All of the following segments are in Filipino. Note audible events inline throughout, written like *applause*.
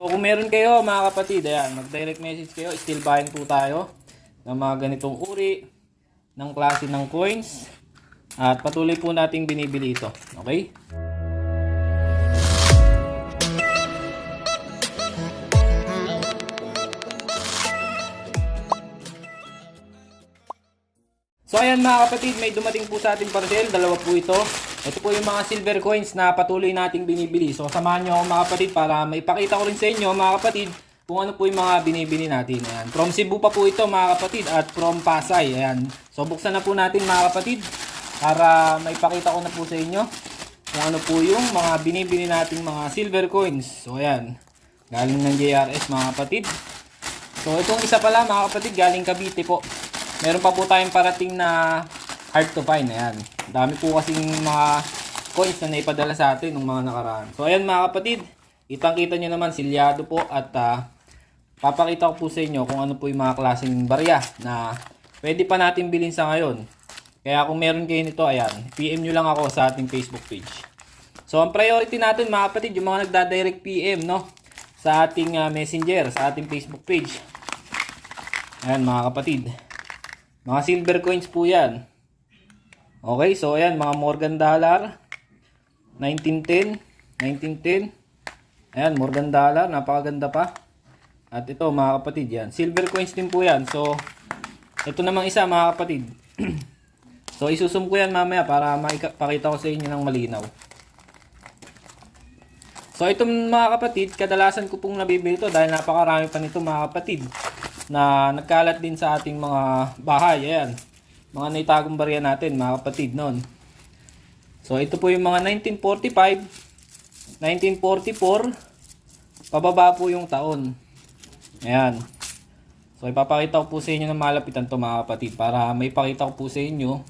So kung meron kayo mga kapatid, ayan, mag-direct message kayo, still buying po tayo ng mga ganitong uri ng klase ng coins at patuloy po nating binibili ito. Okay? So ayan mga kapatid, may dumating po sa ating parcel, dalawa po ito. Ito po yung mga silver coins na patuloy nating binibili. So samahan nyo ako mga kapatid para maipakita ko rin sa inyo mga kapatid kung ano po yung mga binibili natin. Ayan. From Cebu pa po ito mga kapatid at from Pasay. Ayan. So buksan na po natin mga kapatid para maipakita ko na po sa inyo kung ano po yung mga binibili nating mga silver coins. So ayan. Galing ng JRS mga kapatid. So itong isa pala mga kapatid galing Cavite po. Meron pa po tayong parating na hard to find. Ayan. Dami po kasing mga coins na naipadala sa atin ng mga nakaraan. So ayan mga kapatid. Kitang kita nyo naman silyado po at ah, papakita ko po sa inyo kung ano po yung mga klaseng barya na pwede pa natin bilhin sa ngayon. Kaya kung meron kayo nito, ayan, PM nyo lang ako sa ating Facebook page. So ang priority natin mga kapatid, yung mga nagda-direct PM no sa ating ah, messenger, sa ating Facebook page. Ayan mga kapatid. Mga silver coins po yan. Okay, so ayan, mga Morgan Dollar. 1910. 1910. Ayan, Morgan Dollar. Napakaganda pa. At ito, mga kapatid, yan. Silver coins din po yan. So, ito namang isa, mga kapatid. *clears throat* so, isusum ko yan mamaya para makita ko sa inyo ng malinaw. So, itong mga kapatid, kadalasan ko pong nabibili ito dahil napakarami pa nito, mga kapatid na nagkalat din sa ating mga bahay. Ayan. Mga naitagong barya natin, mga kapatid noon. So, ito po yung mga 1945, 1944, pababa po yung taon. Ayan. So, ipapakita ko po sa inyo ng malapitan to mga kapatid para may pakita ko po sa inyo.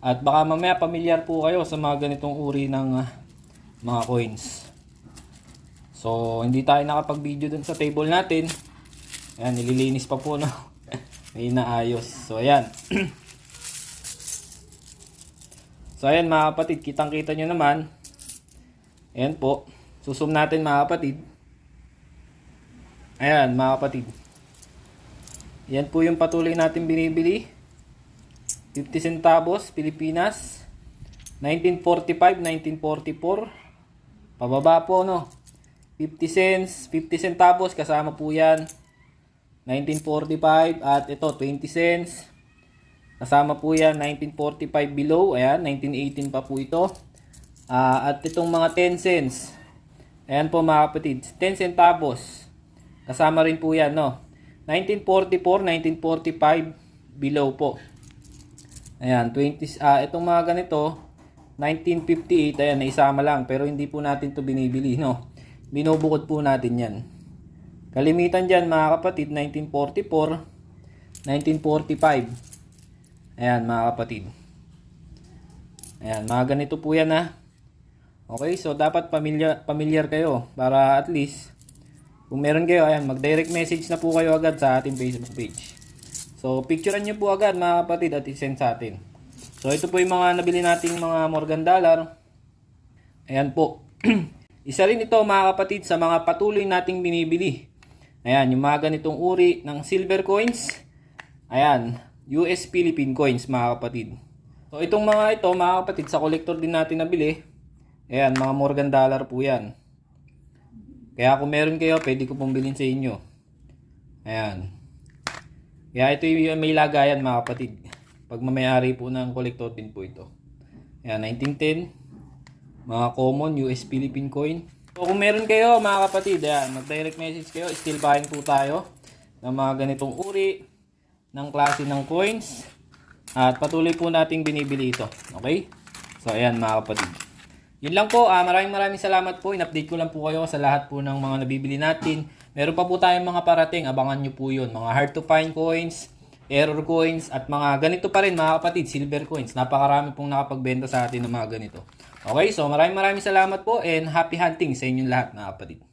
At baka mamaya pamilyar po kayo sa mga ganitong uri ng ah, mga coins. So, hindi tayo nakapag-video dun sa table natin. Ayan, nililinis pa po, no? *laughs* May naayos. So, ayan. *clears throat* so, ayan, mga kapatid. Kitang-kita nyo naman. Ayan po. Susum natin, mga kapatid. Ayan, mga kapatid. Yan po yung patuloy natin binibili. 50 centavos, Pilipinas. 1945, 1944. Pababa po, no? 50 cents, 50 centavos, kasama po yan. 1945 at ito 20 cents. Kasama po yan 1945 below. Ayan, 1918 pa po ito. Ah, at itong mga 10 cents. Ayan po mga kapatid, 10 centavos. Kasama rin po yan, no? 1944, 1945 below po. Ayan, 20 ah itong mga ganito 1958 ayan naisama lang pero hindi po natin to binibili, no? Binubukod po natin 'yan. Kalimitan dyan mga kapatid, 1944, 1945. Ayan mga kapatid. Ayan, mga ganito po yan ha. Okay, so dapat pamilyar, pamilyar kayo para at least kung meron kayo, ayan, mag-direct message na po kayo agad sa ating Facebook page. So, picturean nyo po agad mga kapatid at isend sa atin. So, ito po yung mga nabili nating mga Morgan Dollar. Ayan po. *clears throat* Isa rin ito mga kapatid sa mga patuloy nating binibili. Ayan, yung mga ganitong uri ng silver coins. Ayan, US Philippine coins mga kapatid. So itong mga ito mga kapatid sa collector din natin nabili. Ayan, mga Morgan Dollar po yan. Kaya kung meron kayo, pwede ko pong bilhin sa inyo. Ayan. Kaya ito yung may lagayan mga kapatid. Pag mamayari po ng collector din po ito. Ayan, 1910. Mga common US Philippine coin. So kung meron kayo mga kapatid, ayan, mag-direct message kayo. Still buying po tayo ng mga ganitong uri ng klase ng coins. At patuloy po nating binibili ito. Okay? So ayan mga kapatid. Yun lang po. ah maraming maraming salamat po. In-update ko lang po kayo sa lahat po ng mga nabibili natin. Meron pa po tayong mga parating. Abangan nyo po yun. Mga hard to find coins, error coins, at mga ganito pa rin mga kapatid, silver coins. Napakarami pong nakapagbenta sa atin ng mga ganito. Okay, so maraming maraming salamat po and happy hunting sa inyong lahat mga kapatid.